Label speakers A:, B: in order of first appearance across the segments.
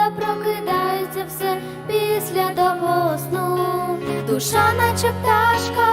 A: та прокидається все після того сну, душа, наче пташка.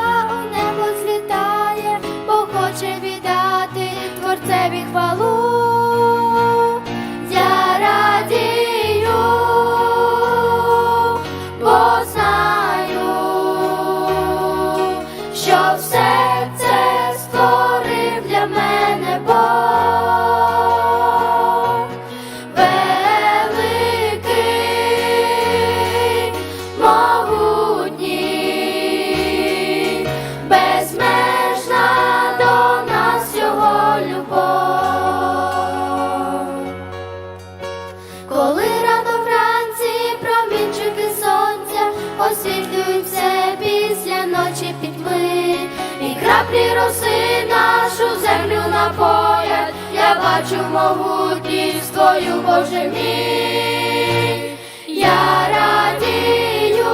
A: бачу могутність твою, Боже мій, я радію,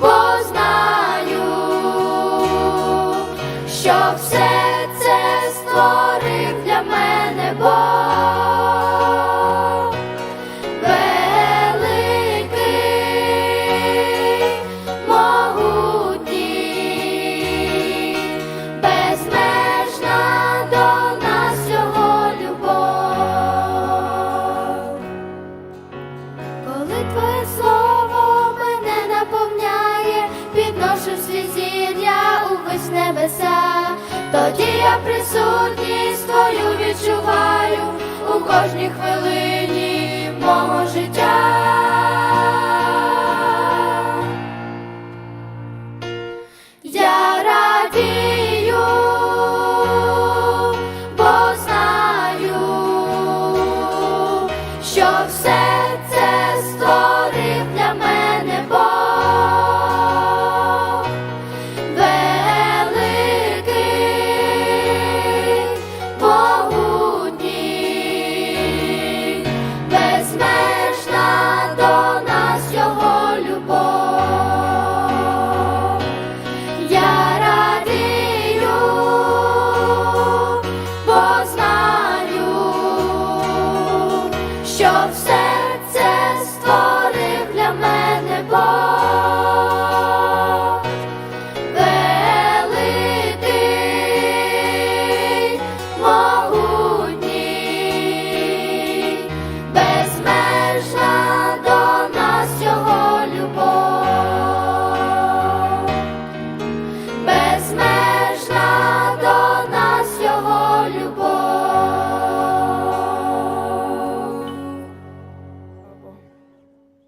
A: бо знаю, що все. небеса, тоді я присутність твою відчуваю у кожній хвилині мого життя. Я радію, бо знаю, що все.